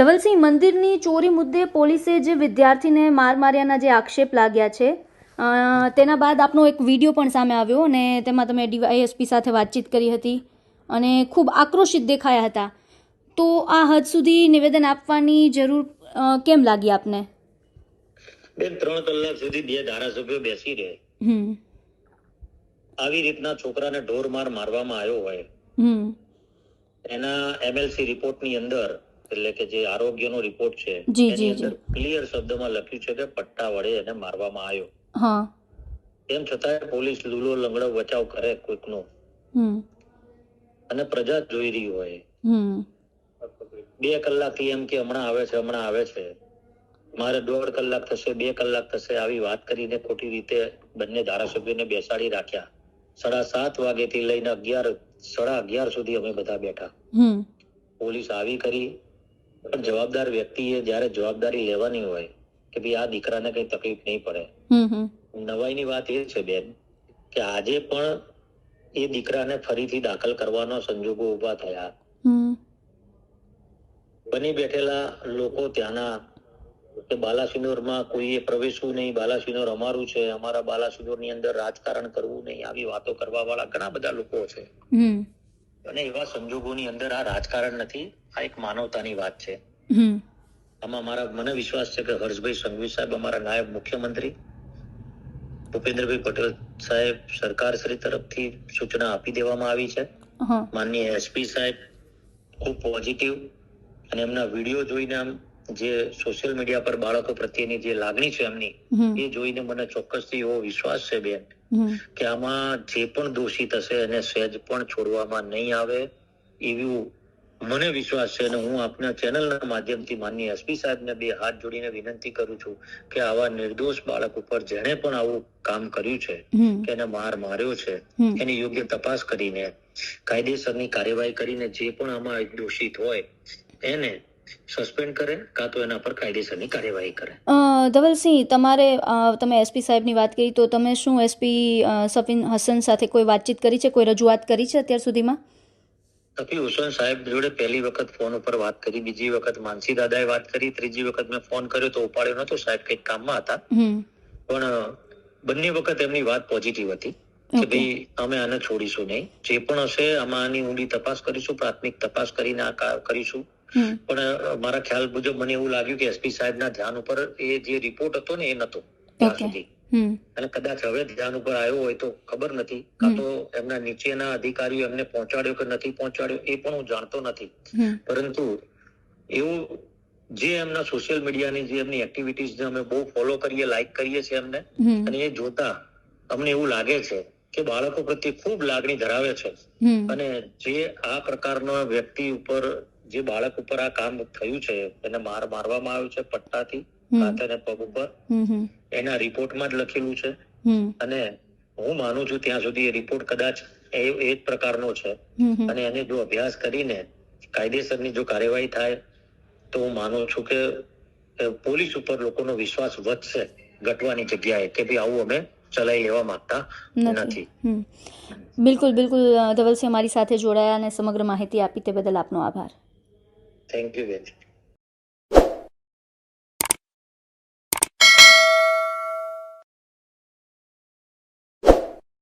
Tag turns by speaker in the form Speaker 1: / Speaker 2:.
Speaker 1: ધવલસિંહ મંદિરની ચોરી મુદ્દે પોલીસે જે વિદ્યાર્થીને માર માર્યાના જે આક્ષેપ લાગ્યા છે તેના બાદ આપનો એક વીડિયો પણ સામે આવ્યો અને તેમાં તમે ડીવાયએસપી સાથે વાતચીત કરી હતી અને ખૂબ આક્રોશિત દેખાયા હતા. તો આ હદ સુધી નિવેદન આપવાની જરૂર કેમ લાગી આપને?
Speaker 2: બેન ત્રણ કલાક સુધી બે ધારાસભ્યો બેસી રહે.
Speaker 1: હમ.
Speaker 2: આવી રીતના છોકરાને ઢોર માર મારવામાં આવ્યો હોય. એના એમએલસી રિપોર્ટની અંદર એટલે કે જે આરોગ્યનો રિપોર્ટ છે એની અંદર ક્લિયર શબ્દમાં લખ્યું છે કે પટ્ટા વડે એને મારવામાં આવ્યો.
Speaker 1: હા.
Speaker 2: તેમ છતાં પોલીસ લૂલો લંગડો બચાવ કરે કોઈકનો. અને પ્રજા જોઈ રહી હોય. બે કલાકથી એમ કે હમણાં આવે છે હમણાં આવે છે. મારે દોઢ કલાક થશે બે કલાક થશે આવી વાત કરીને ખોટી રીતે બંને ધારાસભ્યોને બેસાડી રાખ્યા. સાડા સાત વાગેથી લઈને અગિયાર સાડા અગિયાર સુધી અમે બધા બેઠા. પોલીસ આવી કરી જવાબદાર વ્યક્તિએ જ્યારે જવાબદારી લેવાની હોય કે ભાઈ આ દીકરાને કઈ તકલીફ નહીં પડે.
Speaker 1: નવાઈ ની
Speaker 2: નવાઈની વાત એ છે બેન કે આજે પણ એ દીકરાને ફરીથી દાખલ કરવાનો સંજોગો ઊભા થયા. બની બેઠેલા લોકો ત્યાંના કે બાલાસિનોરમાં કોઈએ પ્રવેશવું નહીં બાલાસિનોર અમારું છે અમારા બાલાસિનોરની અંદર રાજકારણ કરવું નહીં આવી વાતો કરવા વાળા ઘણા બધા લોકો છે. અને એવા સંજોગોની અંદર આ રાજકારણ નથી આ એક માનવતાની વાત છે. આમાં મારા મને વિશ્વાસ છે કે હર્ષભાઈ સંઘવી સાહેબ અમારા નાયબ મુખ્યમંત્રી ભૂપેન્દ્રભાઈ પટેલ સાહેબ સરકાર શ્રી તરફથી સૂચના આપી દેવામાં આવી છે. માનનીય એસપી સાહેબ ખૂબ પોઝિટિવ અને એમના વીડિયો જોઈને આમ જે સોશિયલ મીડિયા પર બાળકો પ્રત્યેની જે લાગણી છે એમની એ જોઈને મને ચોક્કસથી એવો વિશ્વાસ છે બેન કે આમાં જે પણ દોષિત હશે એને સહેજ પણ છોડવામાં નહીં આવે એવું મને વિશ્વાસ છે અને હું આપના ચેનલના માધ્યમથી માનની એસપી સાહેબને બે હાથ જોડીને વિનંતી કરું છું કે આવા નિર્દોષ બાળક ઉપર જેણે પણ આવું કામ કર્યું છે કે એને માર માર્યો છે એની યોગ્ય તપાસ કરીને કાયદેસરની કાર્યવાહી કરીને જે પણ આમાં દોષિત હોય એને સસ્પેન્ડ કરે કાં તો એના પર કાયદેસરની કાર્યવાહી કરે.
Speaker 1: ધવલસિંહ તમારે તમે એસપી સાહેબની વાત કરી તો તમે શું એસપી સફીન હસન સાથે કોઈ વાતચીત કરી છે? કોઈ રજૂઆત કરી છે અત્યાર સુધીમાં?
Speaker 2: સફી હુસેન સાહેબ જોડે પહેલી વખત ફોન ઉપર વાત કરી બીજી વખત માનસી દાદાએ વાત કરી ત્રીજી વખત મેં ફોન કર્યો તો ઉપાડ્યો નતો સાહેબ કંઈક કામમાં હતા. પણ બંને વખત એમની વાત પોઝિટિવ હતી. કે ભાઈ અમે આને છોડીશું નહીં. જે પણ હશે આમાં આની ઊંડી તપાસ કરીશું પ્રાથમિક તપાસ કરીને આ કરીશું. પણ મારા ખ્યાલ મુજબ મને એવું લાગ્યું કે એસપી સાહેબના ધ્યાન ઉપર એ જે રિપોર્ટ હતો ને એ નતો ત્યાં સુધી. અને કદાચ હવે ધ્યાન ઉપર આવ્યો હોય તો ખબર નથી. કાં તો એમના નીચેના અધિકારીઓ એમને પહોંચાડ્યો કે નથી પહોંચાડ્યો એ પણ હું જાણતો નથી. પરંતુ એવું જે એમના સોશિયલ મીડિયાની જે એમની એક્ટિવિટીઝ અમે બહુ ફોલો કરીએ લાઈક કરીએ છીએ એમને અને એ જોતા અમને એવું લાગે છે કે બાળકો પ્રત્યે ખૂબ લાગણી ધરાવે છે. અને જે આ પ્રકારના વ્યક્તિ ઉપર જે બાળક ઉપર આ કામ થયું છે એને માર મારવામાં આવ્યો છે પટ્ટાથી અને પગ ઉપર. એના રિપોર્ટમાં જ લખેલું છે. અને હું માનું છું ત્યાં સુધી એ રિપોર્ટ કદાચ એ જ પ્રકારનો છે. અને એને જો અભ્યાસ કરીને કાયદેસરની જો કાર્યવાહી થાય તો હું માનું છું કે પોલીસ ઉપર લોકોનો વિશ્વાસ વધશે ઘટવાની જગ્યાએ કે ભાઈ આવું અમે ચલાવી લેવા માંગતા
Speaker 1: નથી. બિલકુલ બિલકુલ ધવલસિંહ અમારી સાથે જોડાયા અને સમગ્ર માહિતી આપી તે બદલ આપનો આભાર.
Speaker 2: Thank you, Benji.